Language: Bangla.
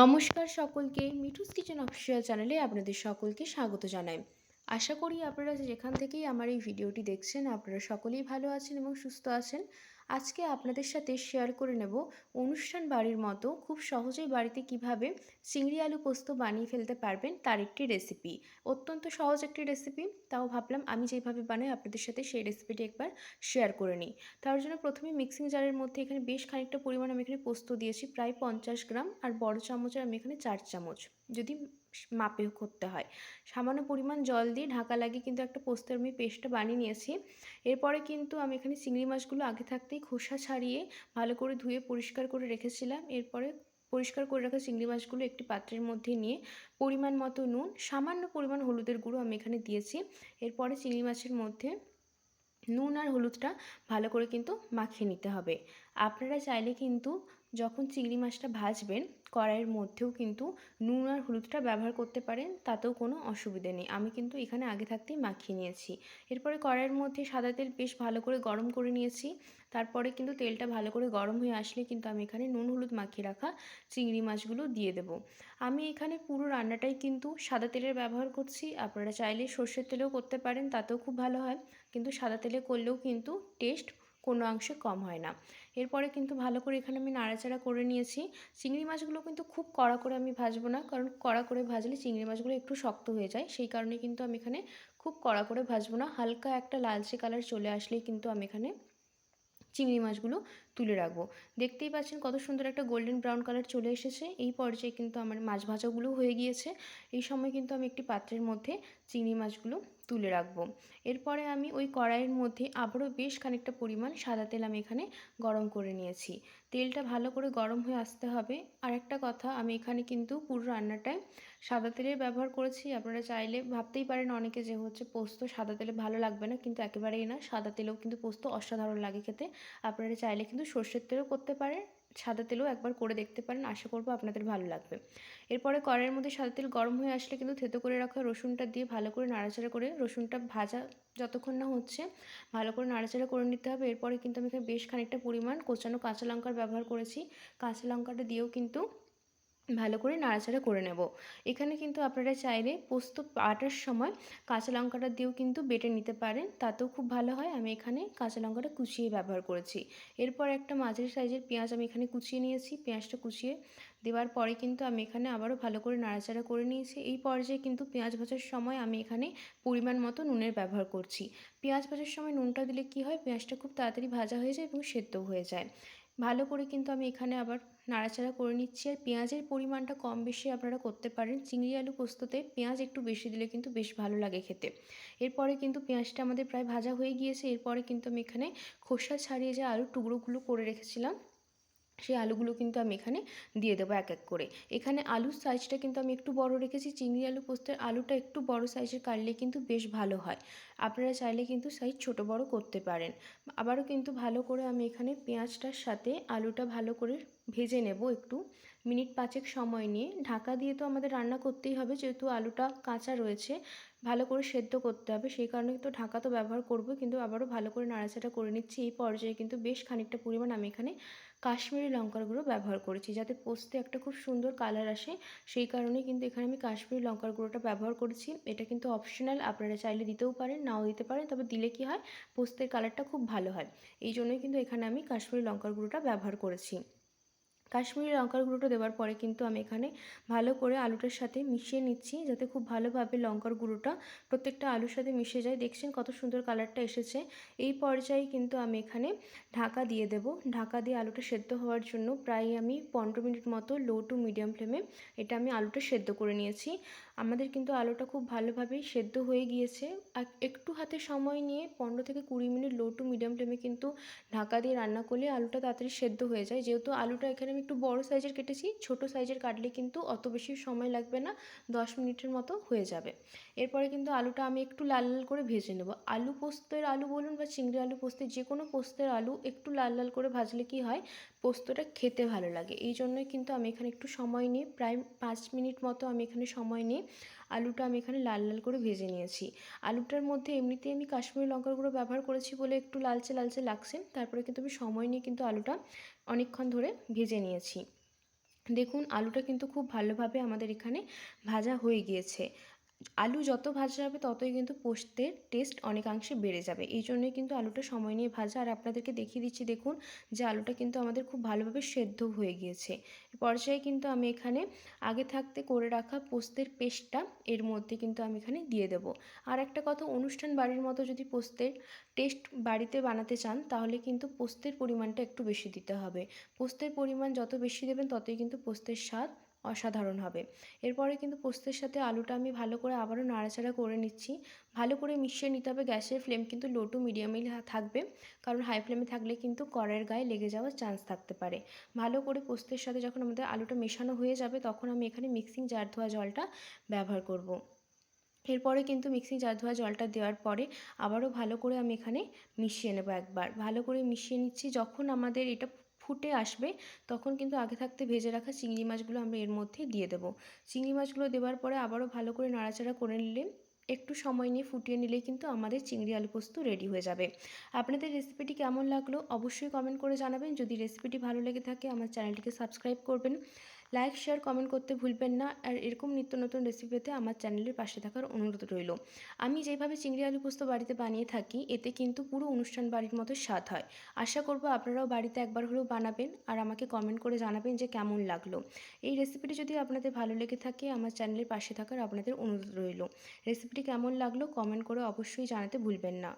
নমস্কার সকলকে, মিঠুস কিচেন অফিসিয়াল চ্যানেলে আপনাদের সকলকে স্বাগত জানাই। আশা করি আপনারা যেখান থেকেই আমার এই ভিডিওটি দেখছেন, আপনারা সকলেই ভালো আছেন এবং সুস্থ আছেন। আজকে আপনাদের সাথে শেয়ার করে নেব অনুষ্ঠান বাড়ির মতো খুব সহজেই বাড়িতে কীভাবে চিংড়ি আলু পোস্ত বানিয়ে ফেলতে পারবেন তার একটি রেসিপি অত্যন্ত সহজ একটি রেসিপি তাও ভাবলাম আমি যেভাবে বানাই আপনাদের সাথে সেই রেসিপিটি একবার শেয়ার করে নিই। তার জন্য প্রথমে মিক্সিং জারের মধ্যে এখানে বেশ খানিকটা পরিমাণ আমি এখানে পোস্ত দিয়েছি, প্রায় পঞ্চাশ গ্রাম, আর বড় চামচের আমি এখানে চার চামচ। যদি মাপে করতে হয়। সামান্য পরিমাণ জল দিয়ে ঢাকা লাগিয়ে কিন্তু একটা পোস্তের আমি পেস্টটা বানিয়ে নিয়েছি। এরপরে কিন্তু আমি এখানে চিংড়ি মাছগুলো আগে থাকতেই খোসা ছাড়িয়ে ভালো করে ধুয়ে পরিষ্কার করে রেখেছিলাম। এরপরে পরিষ্কার করে রাখা চিংড়ি মাছগুলো একটি পাত্রের মধ্যে নিয়ে পরিমাণ মতো নুন, সামান্য পরিমাণ হলুদের গুঁড়ো আমি এখানে দিয়েছি। এরপরে চিংড়ি মাছের মধ্যে নুন আর হলুদটা ভালো করে কিন্তু মাখিয়ে নিতে হবে। আপনারা চাইলে কিন্তু যখন চিংড়ি মাছটা ভাজবেন, কড়াইয়ের মধ্যেও কিন্তু নুন আর হলুদটা ব্যবহার করতে পারেন, তাতেও কোনো অসুবিধে নেই। আমি কিন্তু এখানে আগে থাকতেই মাখিয়ে নিয়েছি। এরপরে কড়াইয়ের মধ্যে সাদা তেল বেশ ভালো করে গরম করে নিয়েছি। তারপরে কিন্তু তেলটা ভালো করে গরম হয়ে আসলে কিন্তু আমি এখানে নুন হলুদ মাখিয়ে রাখা চিংড়ি মাছগুলো দিয়ে দেব। আমি এখানে পুরো রান্নাটাই কিন্তু সাদা তেলের ব্যবহার করছি। আপনারা চাইলে সর্ষের তেলেও করতে পারেন, তাতেও খুব ভালো হয়। কিন্তু সাদা তেলে করলেও কিন্তু টেস্ট কোনো অংশে কম হয় না। এরপরে কিন্তু ভালো করে এখানে আমি নাড়াচাড়া করে নিয়েছি। চিংড়ি মাছগুলো কিন্তু খুব কড়া করে আমি ভাজবো না, কারণ কড়া করে ভাজলে চিংড়ি মাছগুলো একটু শক্ত হয়ে যায়। সেই কারণে কিন্তু আমি এখানে খুব কড়া করে ভাজবো না। হালকা একটা লালচে কালার চলে আসলেই কিন্তু আমি এখানে চিংড়ি মাছগুলো তুলে রাখব। দেখতেই পাচ্ছেন কত সুন্দর একটা গোল্ডেন ব্রাউন কালার চলে এসেছে। এই পর্যায়ে কিন্তু আমার মাছ ভাজাগুলো হয়ে গিয়েছে। এই সময় কিন্তু আমি একটি পাত্রের মধ্যে চিংড়ি মাছগুলো তুলে রাখব। এরপরে আমি ওই কড়াইয়ের মধ্যে আবারও বেশ খানিকটা পরিমাণ সাদা তেল আমি এখানে গরম করে নিয়েছি। তেলটা ভালো করে গরম হয়ে আসতে হবে। আর একটা কথা, আমি এখানে কিন্তু পুরো রান্নাটায় সাদা তেলের ব্যবহার করেছি। আপনারা চাইলে ভাবতেই পারেন অনেকে যে হচ্ছে পোস্ত সাদা তেলে ভালো লাগবে না, কিন্তু একেবারেই না। সাদা তেলেও কিন্তু পোস্ত অসাধারণ লাগে খেতে। আপনারা চাইলে কিন্তু সর্ষের তেলও করতে পারেন। সাদা তেলও একবার করে দেখতে পারেন, আশা করব আপনাদের ভালো লাগবে। এরপরে কড়াইয়ের মধ্যে সাদা তেল গরম হয়ে আসলে কিন্তু থেতো করে রাখা রসুনটা দিয়ে ভালো করে নাড়াচাড়া করে রসুনটা ভাজা যতক্ষণ না হচ্ছে, ভালো করে নাড়াচাড়া করে নিতে হবে। এরপরে কিন্তু আমি এখানে বেশ খানিকটা পরিমাণ কোচানো কাঁচা লঙ্কার ব্যবহার করেছি। কাঁচা লঙ্কাটা দিয়েও কিন্তু ভালো করে নাড়াচাড়া করে নেব। এখানে কিন্তু আপনারা চাইলে পোস্ত বাটার সময় কাঁচা লঙ্কাটা দিয়েও কিন্তু বেটে নিতে পারেন, তাতেও খুব ভালো হয়। আমি এখানে কাঁচা লঙ্কাটা কুচিয়ে ব্যবহার করেছি। এরপর একটা মাঝের সাইজের পেঁয়াজ আমি এখানে কুচিয়ে নিয়েছি। পেঁয়াজটা কুচিয়ে দেওয়ার পরে কিন্তু আমি এখানে আবারও ভালো করে নাড়াচাড়া করে নিয়েছি। এই পর্যায়ে কিন্তু পেঁয়াজ ভাজার সময় আমি এখানে পরিমাণ মতো নুনের ব্যবহার করছি। পেঁয়াজ ভাজার সময় নুনটা দিলে কি হয়? পেঁয়াজটা খুব তাড়াতাড়ি ভাজা হয়ে যায় এবং সেদ্ধও হয়ে যায়। ভালো করে কিন্তু আমি এখানে আবার নাড়াচাড়া করে নিচ্ছি। আর পেঁয়াজের পরিমাণটা কম বেশি আপনারা করতে পারেন। চিংড়ি আলু পোস্ততে পেঁয়াজ একটু বেশি দিলে কিন্তু বেশ ভালো লাগে খেতে। এরপরে কিন্তু পেঁয়াজটা আমাদের প্রায় ভাজা হয়ে গিয়েছে। এরপরে কিন্তু আমি এখানে খোসা ছাড়িয়ে যে আলুর টুকরোগুলো করে রেখেছিলাম সেই আলুগুলো কিন্তু আমি এখানে দিয়ে দেবো এক এক করে। এখানে আলুর সাইজটা কিন্তু আমি একটু বড় রেখেছি, চিংড়ি আলু পোস্তের আলুটা একটু বড় সাইজের কাটলে কিন্তু বেশ ভালো হয়। আপনারা চাইলে কিন্তু সাইজ ছোট বড় করতে পারেন। আবারও কিন্তু ভালো করে আমি এখানে পেঁয়াজটার সাথে আলুটা ভালো করে ভেজে নেব একটু। মিনিট পাঁচেক সময় নিয়ে। ঢাকা দিয়ে তো আমাদের রান্না করতেই হবে, যেহেতু আলুটা কাঁচা রয়েছে, ভালো করে সেদ্ধ করতে হবে। সেই কারণে তো ঢাকা তো ব্যবহার করব, কিন্তু আবারও ভালো করে নাড়াচাড়া করে নিচ্ছি। এই পর্যায়ে কিন্তু বেশ খানিকটা পরিমাণ আমি এখানে কাশ্মীরি লঙ্কার গুঁড়ো ব্যবহার করেছি। যাতে পোস্তে একটা খুব সুন্দর কালার আসে, সেই কারণে কিন্তু এখানে আমি কাশ্মীরি লঙ্কার গুঁড়োটা ব্যবহার করেছি। এটা কিন্তু অপশনাল আপনারা চাইলে দিতেও পারেন, নাও দিতে পারেন, তবে দিলে কি হয়, পোস্তের কালারটা খুব ভালো হয়। এই জন্যই কিন্তু এখানে আমি কাশ্মীরি লঙ্কার গুঁড়োটা ব্যবহার করেছি। কাশ্মীরি লঙ্কার গুঁড়োটা দেওয়ার পরে কিন্তু আমি এখানে ভালো করে আলুটার সাথে মিশিয়ে নিচ্ছি, যাতে খুব ভালোভাবে লঙ্কার গুঁড়োটা প্রত্যেকটা আলুর সাথে মিশে যায়। দেখছেন কত সুন্দর কালারটা এসেছে। এই পর্যায়ে কিন্তু আমি এখানে ঢাকা দিয়ে দেব। ঢাকা দিয়ে আলুটা সেদ্ধ হওয়ার জন্য প্রায় আমি পনেরো মিনিট মতো লো টু মিডিয়াম ফ্লেমে এটা আমি আলুটা সেদ্ধ করে নিয়েছি। আমাদের কিন্তু আলুটা খুব ভালোভাবেই সেদ্ধ হয়ে গিয়েছে। আর একটু হাতে সময় নিয়ে পনেরো থেকে কুড়ি মিনিট লো টু মিডিয়াম ফ্লেমে কিন্তু ঢাকা দিয়ে রান্না করলে আলুটা তাড়াতাড়ি সেদ্ধ হয়ে যায়। যেহেতু আলুটা এখানে আমি একটু বড় সাইজের কেটেছি, ছোট সাইজের কাটলে কিন্তু অত বেশি সময় লাগবে না, দশ মিনিটের মতো হয়ে যাবে। এরপরে কিন্তু আলুটা আমি একটু লাল লাল করে ভেজে নেব। আলু পোস্তের আলু বলুন বা চিংড়ি আলু পোস্তের যে কোনো পোস্তের আলু একটু লাল লাল করে ভাজলে কি হয় পোস্তটা খেতে ভালো লাগে। এই জন্যই কিন্তু আমি এখানে একটু সময় নিয়ে, প্রায় পাঁচ মিনিট মতো আমি এখানে সময় নিয়ে আলুটা আমি এখানে লাল লাল করে ভেজে নিয়েছি। আলুটার মধ্যে এমনিতেই আমি কাশ্মীরি লঙ্কার গুঁড়ো ব্যবহার করেছি বলে একটু লালচে লালচে লাগছে। তারপরে কিন্তু আমি সময় নিয়ে কিন্তু আলুটা অনেকক্ষণ ধরে ভেজে নিয়েছি। দেখুন, আলুটা কিন্তু খুব ভালোভাবে আমাদের এখানে ভাজা হয়ে গিয়েছে। আলু যত ভাজা হবে ততই কিন্তু পোস্তের টেস্ট অনেকাংশে বেড়ে যাবে। এই জন্যই কিন্তু আলুটা সময় নিয়ে ভাজা। আর আপনাদেরকে দেখিয়ে দিচ্ছি, দেখুন যে আলুটা কিন্তু আমাদের খুব ভালোভাবে সেদ্ধ হয়ে গিয়েছে। পর্যায়ে কিন্তু আমি এখানে আগে থাকতে করে রাখা পোস্তের পেস্টটা এর মধ্যে কিন্তু আমি এখানে দিয়ে দেবো। আর একটা কথা, অনুষ্ঠান বাড়ির মতো যদি পোস্তের টেস্ট বাড়িতে বানাতে চান, তাহলে কিন্তু পোস্তের পরিমাণটা একটু বেশি দিতে হবে। পোস্তের পরিমাণ যত বেশি দেবেন, ততই কিন্তু পোস্তের স্বাদ অসাধারণ হবে। এরপরে কিন্তু পোস্তের সাথে আলুটা আমি ভালো করে আবারও নাড়াচাড়া করে নিচ্ছি। ভালো করে মিশিয়ে নিতে হবে, গ্যাসের ফ্লেম কিন্তু লো টু মিডিয়ামেই থাকবে। কারণ হাই ফ্লেমে থাকলে কিন্তু কড়াইয়ের গায়ে লেগে যাওয়ার চান্স থাকতে পারে। ভালো করে পোস্তের সাথে যখন আমাদের আলুটা মেশানো হয়ে যাবে, তখন আমি এখানে মিক্সিং জার ধোয়া জলটা ব্যবহার করব। এরপরে কিন্তু মিক্সিং জার ধোয়া জলটা দেওয়ার পরে আবারও ভালো করে আমি এখানে মিশিয়ে নেব একবার। ভালো করে মিশিয়ে নিচ্ছি, যখন আমাদের এটা ফুটে আসবে, তখন কিন্তু আগে থাকতে ভেজে রাখা চিংড়ি মাছগুলো আমরা এর মধ্যে দিয়ে দেবো। চিংড়ি মাছগুলো দেওয়ার পরে আবারও ভালো করে নাড়াচাড়া করে নিলে একটু সময় নিয়ে ফুটিয়ে নিলে কিন্তু আমাদের চিংড়ি আলু পোস্ত রেডি হয়ে যাবে। আপনাদের রেসিপিটি কেমন লাগল অবশ্যই কমেন্ট করে জানাবেন। যদি রেসিপিটি ভালো লেগে থাকে, আমার চ্যানেলটিকে সাবস্ক্রাইব করবেন। লাইক শেয়ার কমেন্ট করতে ভুলবেন না। আর এরকম নিত্য নতুন রেসিপি পেতে আমার চ্যানেলের পাশে থাকার অনুরোধ রইল। আমি যেভাবে চিংড়ি আলু পোস্ত বাড়িতে বানিয়ে থাকি, এতে কিন্তু পুরো অনুষ্ঠান বাড়ির মতো স্বাদ হয়। আশা করব আপনারাও বাড়িতে একবার হলেও বানাবেন আর আমাকে কমেন্ট করে জানাবেন যে কেমন লাগল। এই রেসিপিটি যদি আপনাদের ভালো লেগে থাকে, আমার চ্যানেলের পাশে থাকার আপনাদের অনুরোধ রইল। রেসিপিটি কেমন লাগল কমেন্ট করে অবশ্যই জানাতে ভুলবেন না।